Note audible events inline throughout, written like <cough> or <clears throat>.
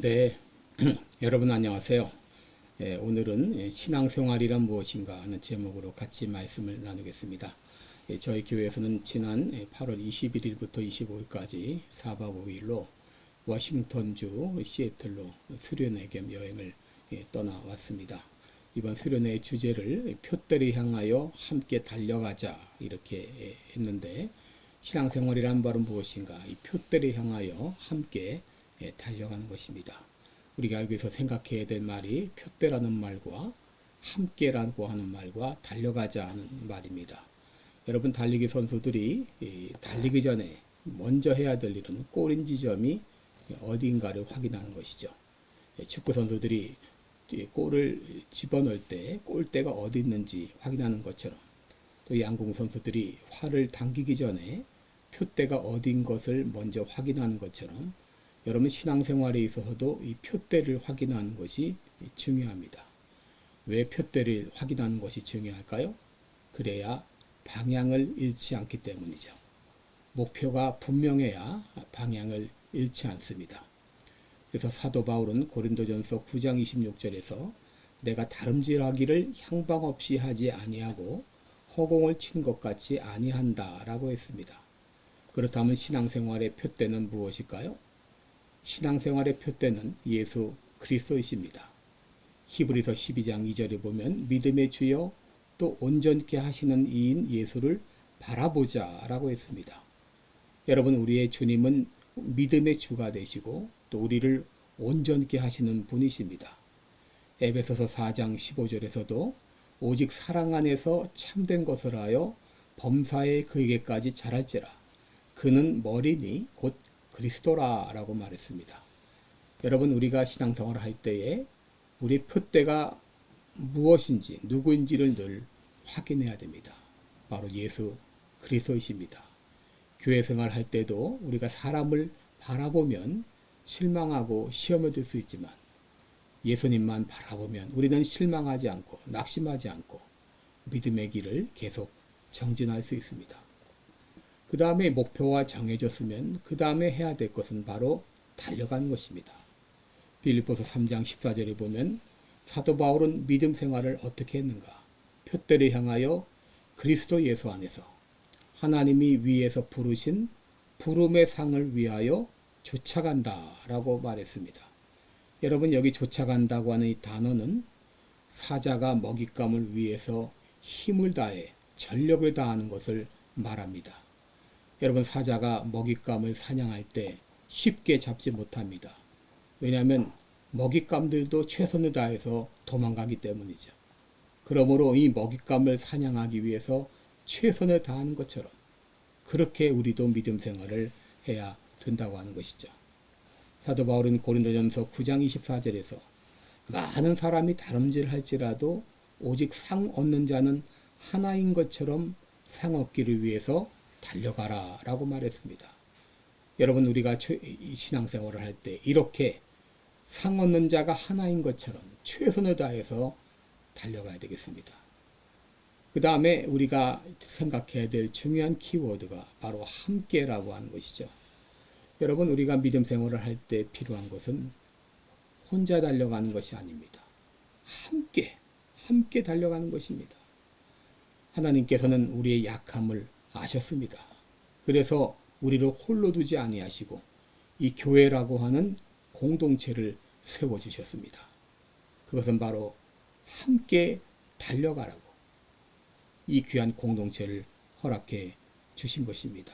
네, <clears throat> 여러분 안녕하세요. 예, 오늘은 신앙생활이란 무엇인가 하는 제목으로 같이 말씀을 나누겠습니다. 예, 저희 교회에서는 지난 8월 21일부터 25일까지 4박 5일로 워싱턴주 시애틀로 수련회 겸 여행을 예, 떠나왔습니다. 이번 수련회의 주제를 표대를 향하여 함께 달려가자 이렇게 예, 했는데 신앙생활이란 말은 무엇인가? 이 표대를 향하여 함께 예, 달려가는 것입니다. 우리가 여기서 생각해야 될 말이 표대라는 말과 함께라고 하는 말과 달려가자 하는 말입니다. 여러분 달리기 선수들이 이 달리기 전에 먼저 해야 될 일은 골인 지점이 어디인가를 확인하는 것이죠. 예, 축구 선수들이 이 골을 집어넣을 때 골대가 어디 있는지 확인하는 것처럼 또 양궁 선수들이 활을 당기기 전에 표대가 어디인 것을 먼저 확인하는 것처럼 여러분 신앙생활에 있어서도 이 표대를 확인하는 것이 중요합니다. 왜 표대를 확인하는 것이 중요할까요? 그래야 방향을 잃지 않기 때문이죠. 목표가 분명해야 방향을 잃지 않습니다. 그래서 사도 바울은 고린도전서 9장 26절에서 내가 다름질하기를 향방 없이 하지 아니하고 허공을 친 것 같이 아니한다라고 했습니다. 그렇다면 신앙생활의 표대는 무엇일까요? 신앙생활의 표대는 예수 그리스도이십니다. 히브리서 12장 2절에 보면 믿음의 주여 또 온전케 하시는 이인 예수를 바라보자 라고 했습니다. 여러분 우리의 주님은 믿음의 주가 되시고 또 우리를 온전케 하시는 분이십니다. 에베소서 4장 15절에서도 오직 사랑 안에서 참된 것을 하여 범사에 그에게까지 자랄지라 그는 머리니 곧 그리스도라라고 말했습니다. 여러분 우리가 신앙생활을 할 때에 우리 표대가 무엇인지 누구인지를 늘 확인해야 됩니다. 바로 예수 그리스도이십니다. 교회 생활할 때도 우리가 사람을 바라보면 실망하고 시험에 들 수 있지만 예수님만 바라보면 우리는 실망하지 않고 낙심하지 않고 믿음의 길을 계속 정진할 수 있습니다. 그 다음에 목표가 정해졌으면 그 다음에 해야 될 것은 바로 달려가는 것입니다. 빌립보서 3장 14절에 보면 사도 바울은 믿음 생활을 어떻게 했는가? 표대를 향하여 그리스도 예수 안에서 하나님이 위에서 부르신 부름의 상을 위하여 쫓아간다라고 말했습니다. 여러분 여기 쫓아간다고 하는 이 단어는 사자가 먹잇감을 위해서 힘을 다해 전력을 다하는 것을 말합니다. 여러분 사자가 먹잇감을 사냥할 때 쉽게 잡지 못합니다. 왜냐하면 먹잇감들도 최선을 다해서 도망가기 때문이죠. 그러므로 이 먹잇감을 사냥하기 위해서 최선을 다하는 것처럼 그렇게 우리도 믿음 생활을 해야 된다고 하는 것이죠. 사도 바울은 고린도전서 9장 24절에서 많은 사람이 다름질할지라도 오직 상 얻는 자는 하나인 것처럼 상 얻기를 위해서 달려가라 라고 말했습니다. 여러분 우리가 신앙생활을 할 때 이렇게 상 얻는 자가 하나인 것처럼 최선을 다해서 달려가야 되겠습니다. 그 다음에 우리가 생각해야 될 중요한 키워드가 바로 함께라고 하는 것이죠. 여러분 우리가 믿음 생활을 할 때 필요한 것은 혼자 달려가는 것이 아닙니다. 함께 함께 달려가는 것입니다. 하나님께서는 우리의 약함을 아셨습니다. 그래서 우리를 홀로 두지 아니하시고 이 교회라고 하는 공동체를 세워 주셨습니다. 그것은 바로 함께 달려가라고 이 귀한 공동체를 허락해 주신 것입니다.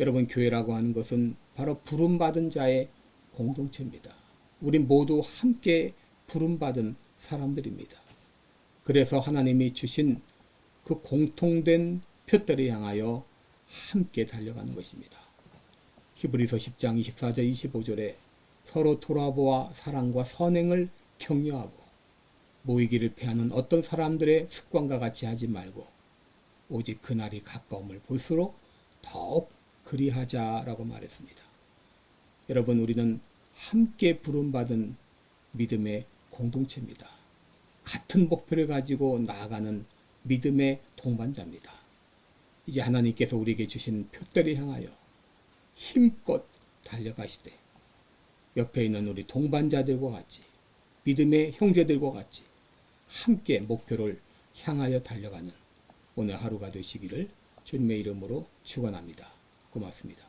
여러분 교회라고 하는 것은 바로 부름 받은 자의 공동체입니다. 우리 모두 함께 부름 받은 사람들입니다. 그래서 하나님이 주신 그 공통된 표대를 향하여 함께 달려가는 것입니다. 히브리서 10장 24절 25절에 서로 돌아보아 사랑과 선행을 격려하고 모이기를 패하는 어떤 사람들의 습관과 같이 하지 말고 오직 그날이 가까움을 볼수록 더욱 그리하자라고 말했습니다. 여러분 우리는 함께 부름받은 믿음의 공동체입니다. 같은 목표를 가지고 나아가는 믿음의 동반자입니다. 이제 하나님께서 우리에게 주신 표대를 향하여 힘껏 달려가시되 옆에 있는 우리 동반자들과 같이 믿음의 형제들과 같이 함께 목표를 향하여 달려가는 오늘 하루가 되시기를 주님의 이름으로 축원합니다. 고맙습니다.